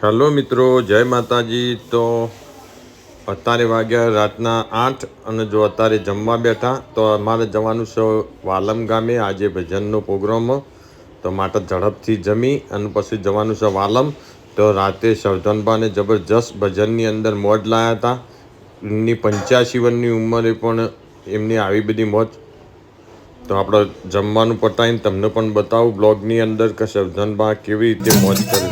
Hello મિત્રો, જય માતાજી. તો અત્યારે વાગ્યા રાતના આઠ અને જો અત્યારે જમવા બેઠા, તો અમારે જવાનું છે વાલમ ગામે. આજે ભજનનો પ્રોગ્રામ, તો માટે ઝડપથી જમી અને પછી જવાનું છે વાલમ. તો રાતે સવધનભાને જબરજસ્ત ભજનની અંદર મોજ લાયા હતા. એમની પંચ્યાસી વર્ષની ઉંમરે પણ એમની આવી બધી મોજ. તો આપણે જમવાનું પતાવીને તમને પણ બતાવું બ્લોગની અંદર કે સવધનબા કેવી રીતે મોજ કરે